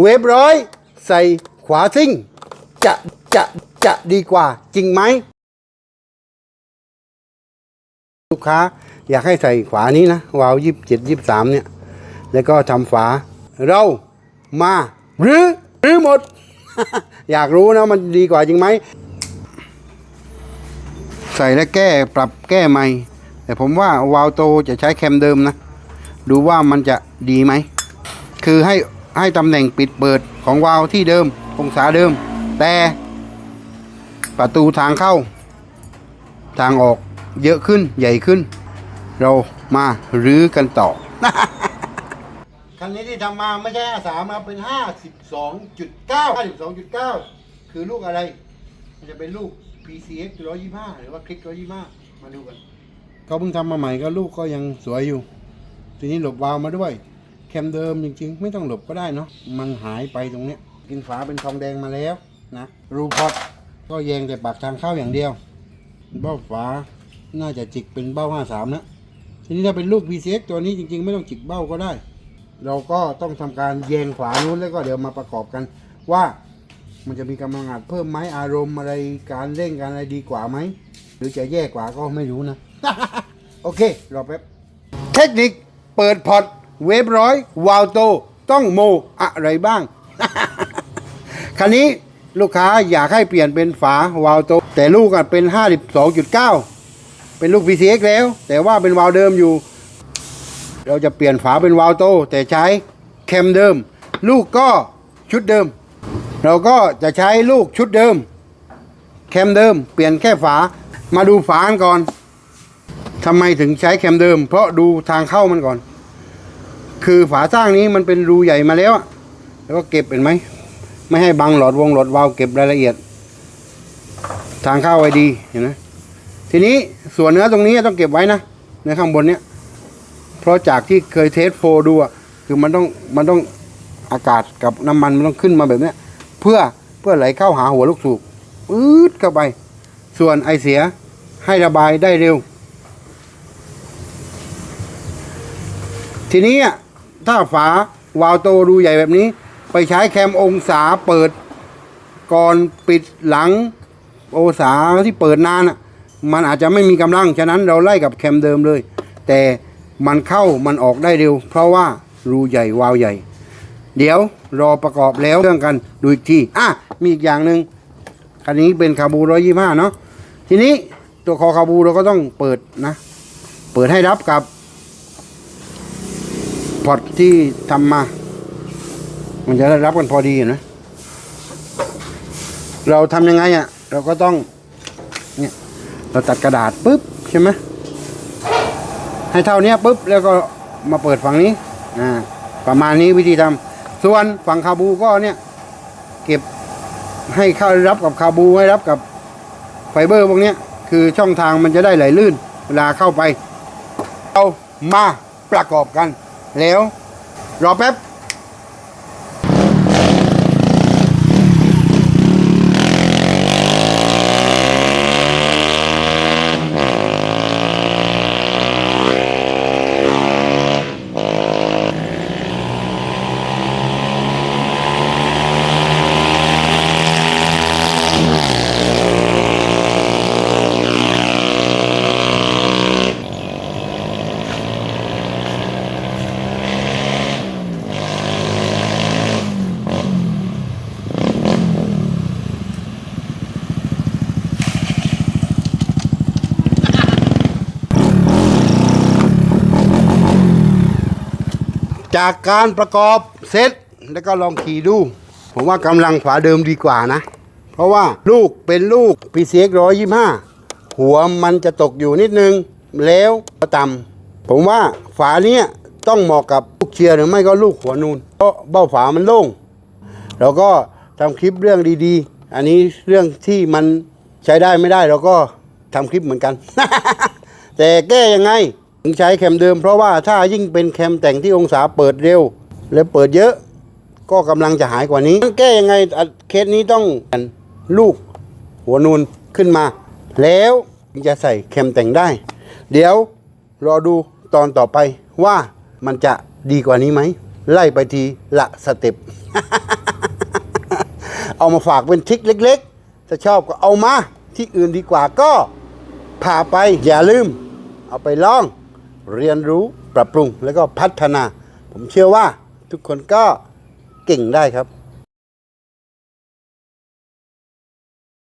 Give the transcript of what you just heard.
เวฟร้อยใส่ขวาซิ่ง จะจะจะดีกว่าจริงไหม ลูกค้าอยากให้ใส่ขวานี้นะวาวยี่สิบเจ็ดยี่สิบสามเนี่ย แล้วก็ทำฝา เรามาหรือหรือหมด อยากรู้นะมันดีกว่าจริงไหม ใส่แล้วแก้ปรับแก้ใหม่ แต่ผมว่าวาวโตจะใช้แคมเดิมนะ ดูว่ามันจะดีไหม คือให้ ให้ตำแหน่งปิดเปิดของวาล์วที่เดิม องศาเดิม แต่ประตูทางเข้า ทางออกเยอะขึ้นใหญ่ขึ้น เรามารื้อกันต่อ คันนี้ที่ทำมาไม่ใช่ 53นะเป็น 52.9 52.9 คือลูกอะไร มันจะเป็นลูก PCX 125 หรือว่าคลิก 125 มาดูกันเขาเพิ่งทำมาใหม่ก็ลูกก็ยังสวยอยู่ ทีนี้หลบวาล์วมาด้วย แคมเดิมจริงๆ ไม่ต้องหลบก็ได้เนาะมันหายไปตรงเนี้ย กินฝาเป็นทองแดงมาแล้วนะรูพอตก็แยงแต่ปากทางเข้าอย่างเดียว เบ้าฝาน่าจะจิกเป็นเบ้า53นะทีนี้ถ้าเป็นลูก PCX ตัวนี้จริงๆ ไม่ต้องจิกเบ้าก็ได้ เราก็ต้องทำการแยงฝานู้นแล้วก็เดี๋ยวมาประกอบกัน ว่ามันจะมีกำลังอัดเพิ่มไหมอารมณ์อะไรการเร่งการอะไรดีกว่าไหมหรือจะแย่กว่าก็ไม่รู้นะ โอเครอแป๊บเทคนิคเปิดพอร์ต เวฟร้อยวาลโตต้องโมอะไรบ้าง คันนี้ลูกค้าอยากให้เปลี่ยนเป็นฝาวาลโต แต่ลูกอะเป็น 52.9 เป็นลูก PCX แล้ว แต่ว่าเป็นวาล์วเดิมอยู่ เราจะเปลี่ยนฝาเป็นวาล์วโต แต่ใช้แคมเดิม ลูกก็ชุดเดิม เราก็จะใช้ลูกชุดเดิม แคมเดิม เปลี่ยนแค่ฝามาดูฝากันก่อนทำไมถึงใช้แคมเดิม เพราะดูทางเข้ามันก่อน คือฝาสร้างนี้มันเป็นรูใหญ่มาแล้ว แล้วก็เก็บเห็นไหม ไม่ให้บังหลอดวงหลอดวาล์วเก็บรายละเอียด ทางเข้าไว้ดีเห็นไหมทีนี้ส่วนเนื้อตรงนี้ต้องเก็บไว้นะในข้างบนเนี้ยเพราะจากที่เคยเทสโฟดูอะคือมันต้องมันต้องอากาศกับน้ำมันมันต้องขึ้นมาแบบเนี้ย เพื่อเพื่อไหลเข้าหาหัวลูกสูบอืดเข้าไป ส่วนไอเสียให้ระบายได้เร็ว ทีนี้อะ ถ้าฝาวาล์วโตรูใหญ่แบบนี้ ไปใช้แคมองศาเปิด ก่อนปิดหลังองศาที่เปิดนานมันอาจจะไม่มีกำลัง ฉะนั้นเราไล่กับแคมเดิมเลย แต่มันเข้ามันออกได้เร็ว เพราะว่ารูใหญ่วาล์วใหญ่ เดี๋ยวรอประกอบแล้วเรื่องกันดูอีกทีอะมีอีกอย่างหนึ่งคันนี้เป็นคาบูร้อยยี่ห้าเนาะทีนี้ตัวคอคาบูเราก็ต้องเปิดนะ เปิดให้รับกับ พอตที่ทำมา มันจะได้รับกันพอดีเห็นไหมเราทำยังไงอะ่ะ เราก็ต้อง เนี่ย เราตัดกระดาษปุ๊บใช่ไหมให้เท่านี้ปุ๊บแล้วก็มาเปิดฝั่งนี้อ่าประมาณนี้วิธีทำส่วนฝั่งคาบูก็เนี่ย เก็บให้เข้ารับกับคาบูให้รับกับไฟเบอร์พวกนี้คือช่องทางมันจะได้ไหลลื่น เวลาเข้าไปเรามาประกอบกัน แล้ว รอแป๊บ จากการประกอบเซตแล้วก็ลองขี่ดู ผมว่ากำลังฝาเดิมดีกว่านะ เพราะว่าลูกเป็นลูก PCX 125 หัวมันจะตกอยู่นิดนึง แล้วก็ต่ำผมว่าฝาเนี้ยต้องเหมาะกับลูกเชียร์หรือไม่ก็ลูกหัวนูนเพราะเบ้าฝามันโล่งเราก็ทำคลิปเรื่องดีๆ อันนี้เรื่องที่มันใช้ได้ไม่ได้เราก็ทำคลิปเหมือนกัน แต่แก้ยังไง ถึงใช้แคมเดิมเพราะว่าถ้ายิ่งเป็นแคมแต่งที่องศาเปิดเร็ว และเปิดเยอะ ก็กำลังจะหายกว่านี้ แก้ยังไงเคสนี้ต้องลูกหัวนูนขึ้นมา แล้วจะใส่แคมแต่งได้ เดี๋ยวรอดูตอนต่อไปว่ามันจะดีกว่านี้ไหม ไล่ไปทีละสเต็ปเอามาฝากเป็นทริกเล็กๆ ถ้าชอบก็เอามาที่อื่นดีกว่าก็พาไปอย่าลืม เอาไปลอง เรียนรู้ปรับปรุงแล้วก็พัฒนา ผมเชื่อว่าทุกคนก็เก่งได้ครับ